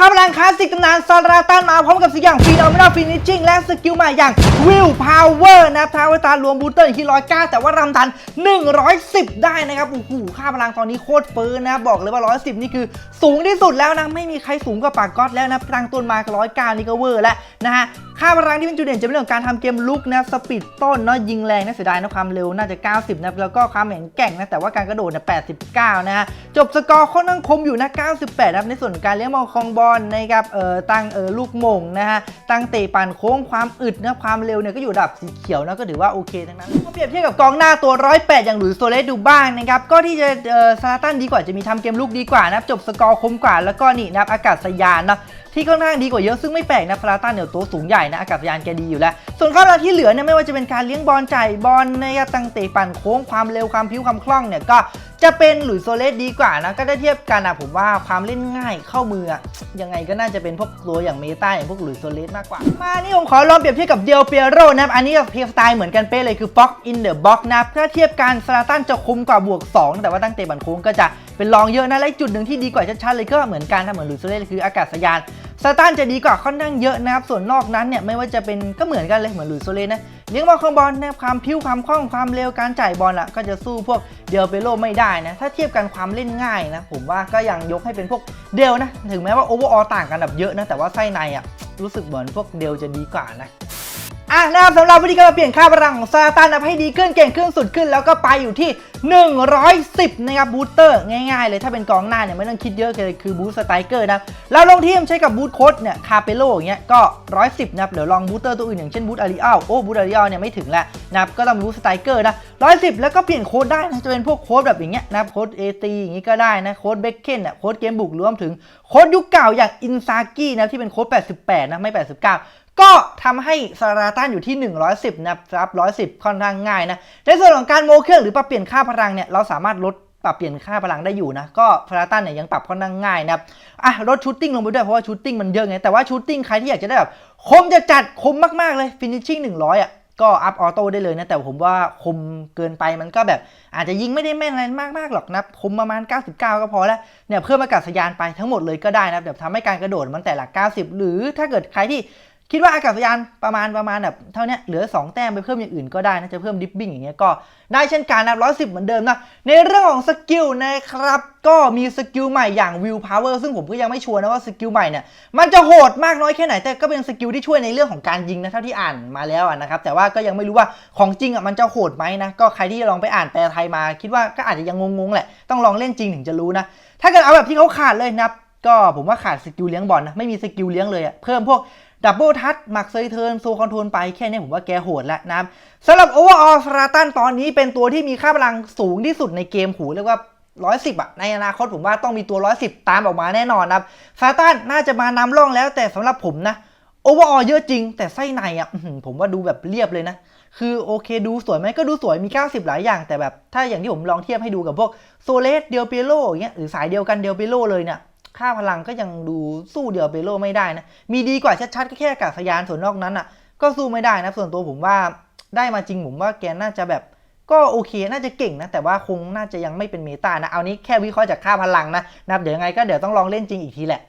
ครับแรงคลาสสิกตำนานซาราตันมาพร้อมกับสิ่งอย่างฟีนอมินาฟินิชชิ่งและสกิลใหม่อย่างวิลพาวเวอร์นะครับทาวเวตารวมบูเตอร์ขี่ร้อยเก้าแต่ว่ารำทัน 110 ได้นะครับโอ้โหค่าพลังตอนนี้โคตรเฟ้อนะบอกเลยว่า 110 นี่คือสูงที่สุดแล้วนะ ไม่มีใครสูงกว่าปากก๊อตแล้วนะตั้งต้นมากับ109นี่ก็เวอร์แล้วนะฮะ ค่าพลังที่เป็นจุดเด่นจะเป็นเรื่องของการทำเกมลุกนะสปีดต้นเนาะยิงแรงนะเสียดายนะความเร็วน่าจะ 90 นะแล้วก็ความแข็งแกร่งนะแต่ว่าการกระโดดเนี่ย89 นะฮะจบสกอร์ค่อนข้างคมอยู่นะ 98 นะครับในส่วนของการเลี้ยงบอลคองบอลนะครับเอ่อตั้งเอ่อลูกมงนะฮะตั้งเตะปั่นโค้งความอึดนะความเร็วเนี่ยก็อยู่ระดับสีเขียวนะก็ถือว่าโอเคทั้งนั้นมาเปรียบเทียบกับกองหน้าตัว 108 อย่างหลุยส์โซเลสดูบ้างนะครับก็ที่จะเอ่อซาลาตันดีกว่าจะมีทำเกมลุกดีกว่านะจบสกอร์คมกว่าแล้วก็นี่นะอากาศยานนะ ที่ค่อนข้างดีกว่าเยอะซึ่งไม่แปลกนะฟราต้าเนี่ยตัวสูงใหญ่นะอากาศยานแกดีอยู่แล้ว ส่วนข้อเราที่เหลือเนี่ยไม่ว่าจะเป็นการเลี้ยงบอลจ่ายบอลนะครับตั้งเตะปั่นโค้งความเร็วความพิ้วความคล่องเนี่ยก็จะเป็นหลุยโซเลสดีกว่านะก็ได้เทียบกันนะผมว่าความเล่นง่ายเข้ามืออะยังไงก็น่าจะเป็นพวกตัวอย่างเมตาอย่างพวกหลุยโซเลสมากกว่า มานี่ผมขอลองเปรียบเทียบกับเดียเปียโรนะครับอันนี้กับเพียสไตล์เหมือนกันเป๊ะเลยคือ box in the box นะครับถ้าเทียบกันซาลาตันจะคุมกว่าบวก 2 แต่ว่าตั้งเตะปั่นโค้งก็จะเป็นรองเยอะนะและจุดหนึ่งที่ดีกว่าชัดๆเลยก็เหมือนกันนะเหมือนหลุยโซเลสคืออากาศยาน สตานจะดีกว่าค่อนข้างเยอะนะครับ ส่วนนอกนั้นเนี่ยไม่ว่าจะเป็นก็เหมือนกันเลยเหมือนหลุยโซเลนะเลี้ยงบอลคองบอลนะครับความพิ้วความคล่องความเร็วการจ่ายบอลอะก็จะสู้พวกเดลเปโลไม่ได้นะ ถ้าเทียบกันความเล่นง่ายนะผมว่าก็ยังยกให้เป็นพวกเดลนะ ถึงแม้ว่าโอเวอร์ออต่างกันแบบเยอะนะแต่ว่าไส้ในอะรู้สึกเหมือนพวกเดลจะดีกว่านะ อะนะครับสำหรับวิธีการเปลี่ยนค่าพลังของซาตานนะให้ดีขึ้นเก่งขึ้นสุดขึ้น แล้วก็ไปอยู่ที่ 110 นะครับบูสเตอร์ง่ายๆเลยถ้าเป็นกองหน้าเนี่ยไม่ต้องคิดเยอะเลยคือบูสสไตรเกอร์นะแล้วลงทีมใช้กับบูสโค้ดเนี่ยคาเปโลอย่างเงี้ยก็ 110 นะครับเดี๋ยวลองบูสเตอร์ตัวอื่นอย่างเช่นบูสอาริอัลโอ้บูสอาริอัลเนี่ยไม่ถึงแล้วนะครับก็ต้องบูสสไตรเกอร์นะ110 แล้วก็เปลี่ยนโค้ดได้นะจะเป็นพวกโค้ดแบบอย่างเงี้ยนะครับโค้ดเอตีอย่างงี้ก็ได้นะโค้ดเบคเคนเนี่ยโค้ดเกมบุกรวมถึงโค้ดยุคเก่าอย่างอินซากินะที่เป็นโค้ด88นะไม่ 89 ก็ทำให้ซาราตันอยู่ที่ 110 นะครับ 110 ค่อนข้างง่ายนะ ในส่วนของการโมเครื่องหรือปรับเปลี่ยนค่าพลังเนี่ย เราสามารถลดปรับเปลี่ยนค่าพลังได้อยู่นะ ก็ซาราตันเนี่ยยังปรับค่อนข้างง่ายนะครับ อะลดชูตติ้งลงไปด้วยเพราะว่าชูตติ้งมันเยอะไง แต่ว่าชูตติ้งใครที่อยากจะได้แบบคมจะจัดคมมากๆเลยฟินิชชิ่ง100 อะ ก็อัพออโต้ได้เลยนะ แต่ผมว่าคมเกินไปมันก็แบบอาจจะยิงไม่ได้แม่นอะไรมากๆหรอกนะคมประมาณ 99 ก็พอแล้ว เนี่ยเพิ่มอากาศยานไปทั้งหมดเลยก็ได้นะแบบทำให้การกระโดดมันแต่ละ 90 หรือถ้าเกิดใครที่ คิดว่าอากาศยานประมาณประมาณแบบเท่านี้เหลือ 2 แต้มไปเพิ่มอย่างอื่นก็ได้นะจะเพิ่มดิฟบิ้งอย่างเงี้ยก็ได้เช่นกันนะร้อยสิบเหมือนเดิมนะในเรื่องของสกิลนะครับก็มีสกิลใหม่อย่างวิวพาวเวอร์ซึ่งผมก็ยังไม่ชัวร์นะว่าสกิลใหม่เนี่ยมันจะโหดมากน้อยแค่ไหน แต่ก็เป็นสกิลที่ช่วยในเรื่องของการยิงนะเท่าที่อ่านมาแล้วนะครับแต่ว่าก็ยังไม่รู้ว่าของจริงอะมันจะโหดไหมนะก็ใครที่ลองไปอ่านแปลไทยมา คิดว่าก็อาจจะยังงงๆแหละต้องลองเล่นจริงถึงจะรู้นะถ้าเกิดเอาแบบที่เขาขาดเลยนับก็ผมว่าขาดสกิลเลี้ยงบอลนะไม่มีสกิลเลี้ยงเลยอะเพิ่มพวก ดับเบิลทัชหมักเซยเทิร์นโซคอนโทรลไปแค่นี้ผมว่าแกโหดแล้วนะสำหรับโอเวอร์ออลสราตันตอนนี้เป็นตัวที่มีค่าพลังสูงที่สุดในเกมหูเรียกว่า110อะในอนาคตผมว่าต้องมีตัว110ตามออกมาแน่นอนนะครับซาตันน่าจะมานำร่องแล้วแต่สำหรับผมนะโอเวอร์ออลเยอะจริง แต่ไส้ในอะผมว่าดูแบบเรียบเลยนะ คือโอเคดูสวยไหมก็ดูสวยมี 90 หลายอย่าง แต่แบบถ้าอย่างที่ผมลองเทียบให้ดูกับพวกโซเลสเดียวเปโลอย่างเงี้ยหรือสายเดียวกันเดียวเปโลเลยเนี่ย ค่าพลังก็ยังดูสู้เดียวเปโลไม่ได้นะ มีดีกว่าชัดๆก็แค่อากาศยานส่วนนอกนั้นอะ ก็สู้ไม่ได้นะส่วนตัวผมว่าได้มาจริงผมว่าแกน่าจะแบบก็โอเคน่าจะเก่งนะ แต่ว่าคงน่าจะยังไม่เป็นเมตานะ เอานี้แค่วิเคราะห์จากค่าพลังนะนะครับเดี๋ยวยังไงก็เดี๋ยวต้องลองเล่นจริงอีกทีแหละ